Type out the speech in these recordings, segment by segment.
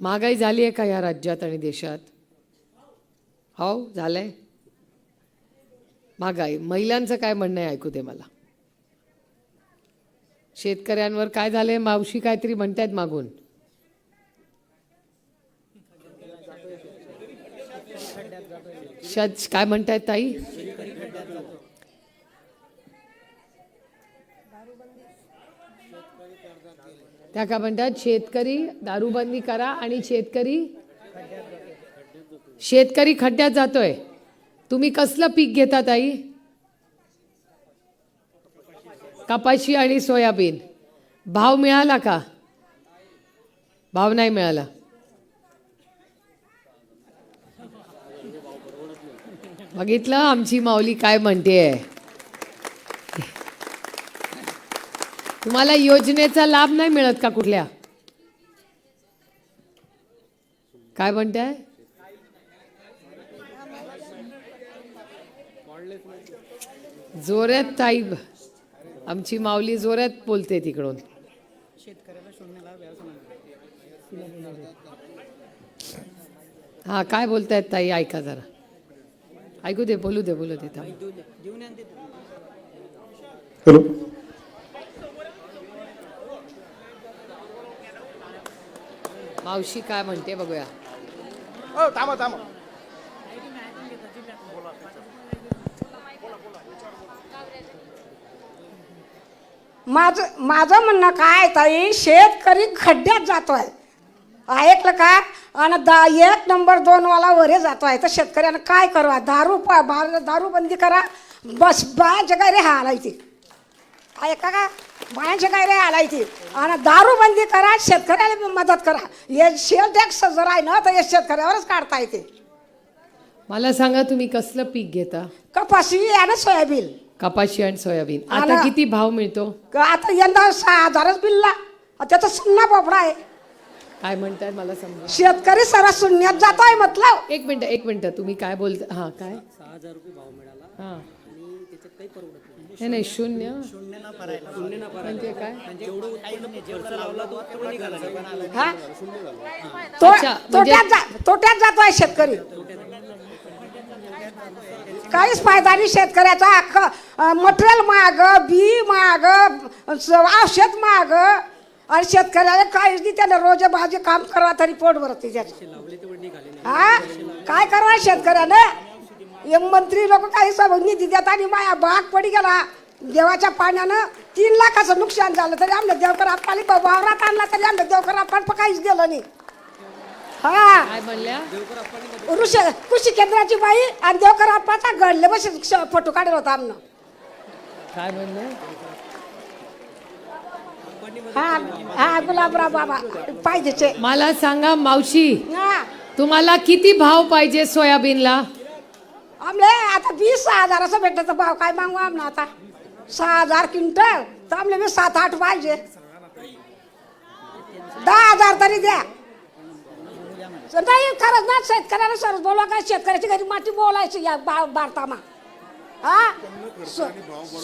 महागाई झाली आहे का या राज्यात आणि देशात? हो झालंय. महागाई. महिलांचं काय म्हणणं आहे? ऐकू दे मला. शेतकऱ्यांवर काय झालंय? मावशी काहीतरी म्हणतायत मागून. शच काय म्हणतायत ताई? त्या काय म्हणतात शेतकरी दारूबंदी करा आणि शेतकरी शेतकरी खड्ड्यात जातोय. तुम्ही कसलं पीक घेता ताई कपाशी आणि सोयाबीन. भाव मिळाला का? भाव नाही मिळाला. बघितलं आमची माऊली काय म्हणते तुम्हाला योजनेचा लाभ नाही मिळत का कुठल्या? काय म्हणताय? जोरात ताई आमची माऊली जोरात बोलते तिकडून. हा काय बोलतायत ताई? ऐका जरा. ऐकू दे बोलू दे बोलू दे हॅलो. मावशी काय म्हणते बघूया. हो थांबा थांबा. माझं माझं म्हणणं काय ताई शेतकरी खड्ड्यात जातोय. ऐकलं का? आणि दा एक नंबर दोन वाला वरे जातोय. तर शेतकऱ्यानं काय करावं? दारू पा दारू बंदी करा. बस बायांच्या काय रे हालायची ऐका का बायांच्या काय रे हालायची आणि दारू बंदी करा शेतकऱ्याला मदत करा. हे शेल टॅक्स जर आहे ना तर हे शेतकऱ्यावरच काढता येते. मला सांगा तुम्ही कसलं पीक घेता? कपाशी आणि सोयाबीन. कपाशी आणि सोयाबीन. आता आला. किती भाव मिळतो? का आता यंदा सहा हजारच बिलला त्याचा सुन्ना पोपडा आहे. काय म्हणताय मला समजा शेतकरी सरा शून्यात जातोय मतलब एक मिनिट एक मिनिट. तुम्ही काय बोलता? हा काय? सहा हजार रुपये भाव मिळाला. हा. आणि त्याच्यात काही परवडत नाही नाही नाही शून्य? शून्य ना भरायला शून्य ना भरायला म्हणजे काय? म्हणजे जेवढं उत्पन्न जेवढा लावला तो तेवढा निघाला नाही. हा? तो अच्छा, म्हणजे- तोट्यात जा तोट्यात जातोय शेतकरी. काहीच फायदा नाही शेतकऱ्याचा. अख्खं मटेरियल महाग बी महाग स- औषध महाग. आणि शेतकऱ्याला काहीच नाही त्याला रोज भाजी काम करा तरी पोट भरते त्याचं. लावले तेवढे निघाले नाही हा? काय करावं शेतकऱ्यानं? हे मंत्री लोक काही सब निधी देतात आणि माया बाग पडी गेला. देवाच्या पाण्यानं तीन लाखाचं नुकसान झालं तरी आमच्या देवकर आप्पाली वावरात आणला तरी आमच्या देवकर आप्पाला काहीच गेलं नाही. हा. काय ऋषी कृषी केंद्राची बाई आणि देवकर आप्पाचा घडले बस फोटो काढला होता आमनं. काय म्हणलं हा हा गुलाबराव बाबा पाहिजेचे. मला सांगा मावशी हा. तुम्हाला किती भाव पाहिजे सोयाबीनला? आमले आता वीस सहा हजाराचा भेटण्याचा भाव. काय मागू आमना आता? सहा हजार क्विंटल? तर आमले मी सात आठ पाहिजे. दहा हजार तरी द्या. नाही खरंच ना शेतकऱ्याला सरस बोलवा काय? शेतकऱ्याची घरी माती बोलायची या बा भारतामा. हा? सो-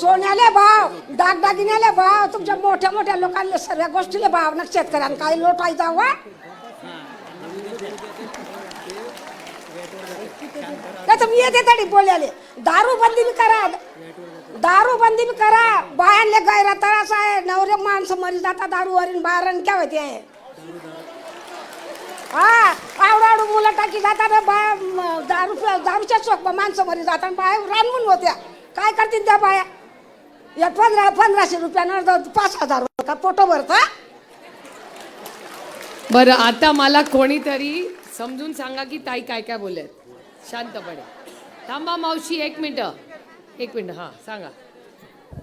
सोन्याले भाव दागदागिन्याले भाव तुमच्या मोठ्या मोठ्या लोकांना सगळ्या गोष्टीले भाव ना शेतकऱ्यांना काही लोटायचा वा नाही तर मी येते तरी बोलायले. दारू बंदी बी करा. दारू बंदी बी करा. बायांले गैरा तरास आहे. नवरे माणसं मरी जाता दारू वरील बाहेर क्या होते? आहे हा आवडाडू मुलं टाकी जातात. बाया दारू दारूच्या चोक माणसं मरी जातात. बाया रानवून होत्या. काय करतील त्या बाया? या पंधरा पंधराशे रुपयानं पाच हजार का पोटो भरता बरं आता मला कोणीतरी समजून सांगा की ताई काय काय बोलत शांतपणे. थांबा मावशी एक मिनटं. एक मिनिट हां सांगा.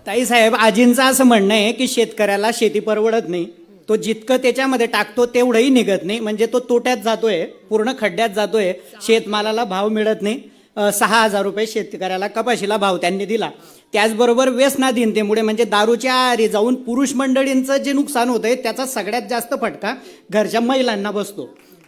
ताई साहेब आजींचं असं म्हणणं आहे की शेतकऱ्याला शेती परवडत नाही. तो जितकं त्याच्यामध्ये टाकतो तेवढंही निघत नाही. म्हणजे तो तोट्यात जातोय पूर्ण खड्ड्यात जातोय. शेतमालाला भाव मिळत नाही. अ, सहा हजार रुपये शेतकऱ्याला कपाशीला भाव त्यांनी दिला. त्याचबरोबर व्यसनाधीनतेमुळे म्हणजे दारूच्या आहारी जाऊन पुरुष मंडळींचं जे नुकसान होतंय त्याचा सगळ्यात जास्त फटका घरच्या महिलांना बसतो.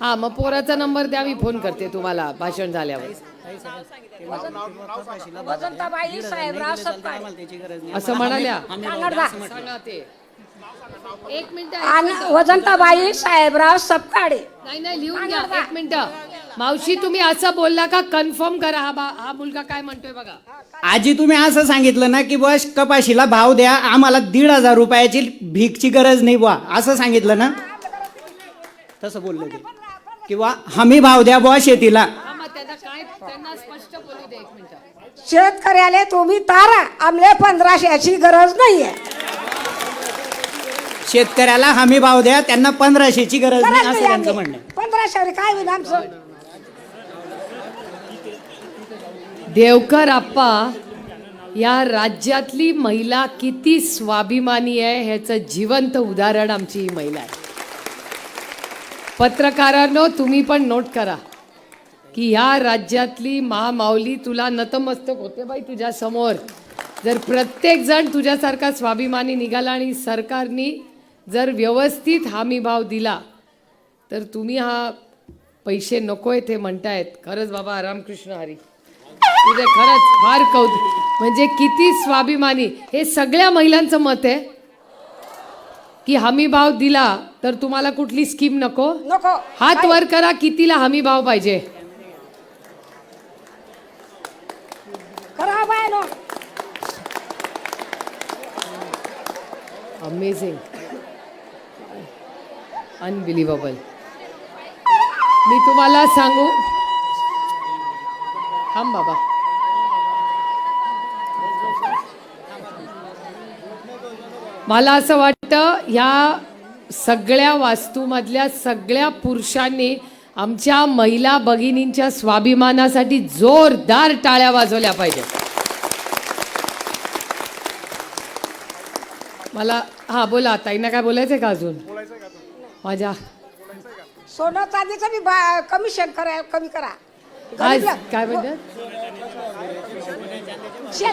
हा मग पोराचा नंबर द्या मी फोन करते तुम्हाला भाषण झाल्यावर. साहेबराव असं म्हणाल्या. कानडदा सांगा ते. एक मिनिट आणि वसंताबाई साहेबराव सपकाळे. नाही नाही लिहून घ्या एक मिनिट. मावशी तुम्ही असं बोलला का? कन्फर्म करा हा बा हा मुलगा काय म्हणतोय बघा. आजी तुम्ही असं सांगितलं ना की बस कपाशीला भाव द्या आम्हाला दीड हजार रुपयाची भीकची गरज नाही बुवा. असं सांगितलं ना? तसं बोललं ते. किंवा हमी भाव द्या बुवा शेतीला. मग त्यांना काय त्यांना स्पष्ट बोलू दे एक मिनिट. शेतकऱ्याला तुम्ही तारा आमले पंधराशेची गरज नाहीये. शेतकऱ्याला हमी भाव द्या त्यांना पंधराशेची गरज गरज नाही असं नाही त्यांचं आमले. म्हणणं आहे. पंधराशेवर काय होईल आमचं? देवकर आप्पा या राज्यातली महिला किती स्वाभिमानी आहे ह्याचं जिवंत उदाहरण आमची ही महिला आहे. पत्रकारांनो तुम्ही पण नोट करा की ह्या राज्यातली महामाऊली तुला नतमस्तक होते बाई तुझ्या समोर. जर प्रत्येक जण तुझ्यासारखा स्वाभिमानी निघाला आणि सरकारनी जर व्यवस्थित हमी भाव दिला तर तुम्ही हा पैसे नकोय ते म्हणतायत. खरंच बाबा रामकृष्ण हरी. तुझे खरंच फार कौतुक. म्हणजे किती स्वाभिमानी. हे सगळ्या महिलांचं मत आहे. की हमी भाव दिला तर तुम्हाला कुठली स्कीम नको? नको. हात वर करा कितीला हमी भाव पाहिजे. करा बाय नो अमेझिंग अनबिलिव्हेबल मी तुम्हाला सांगू. थांब बाबा. मला असं वाटतं ह्या सगळ्या वास्तूमधल्या सगळ्या पुरुषांनी आमच्या महिला भगिनींच्या स्वाभिमानासाठी जोरदार टाळ्या वाजवल्या पाहिजे मला हा बोला ताईंना काय बोलायचंय का अजून? माझ्या सोनं चांदीचं बी बा- कमिशन करा कमी करा. आज काय म्हणतात?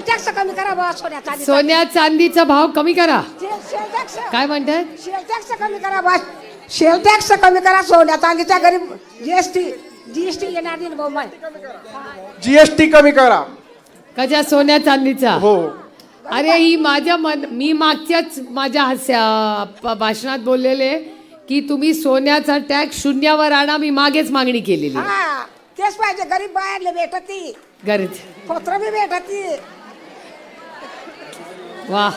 टॅक्स कमी करा बा सोन्या चांदी सोन्या चांदीचा भाव कमी करा. शेल टॅक्स काय म्हणतात? शेल टॅक्स कमी करा बा शेल टॅक्स कमी करा सोन्या चांदीच्या गरीब जीएसटी जीएसटी येणार नाही भाऊ जीएसटी कमी करा. कशा सोन्या चांदीचा? हो. अरे ही माझ्या मन मी मागच्याच माझ्या हास्या प- भाषणात बोललेले की तुम्ही सोन्याचा टॅक्स शून्यावर आणा मी मागेच मागणी केलेली. हा तेच पाहिजे गरीब बाहेरले भेटती. गरज पत्र बी भेटती. वा.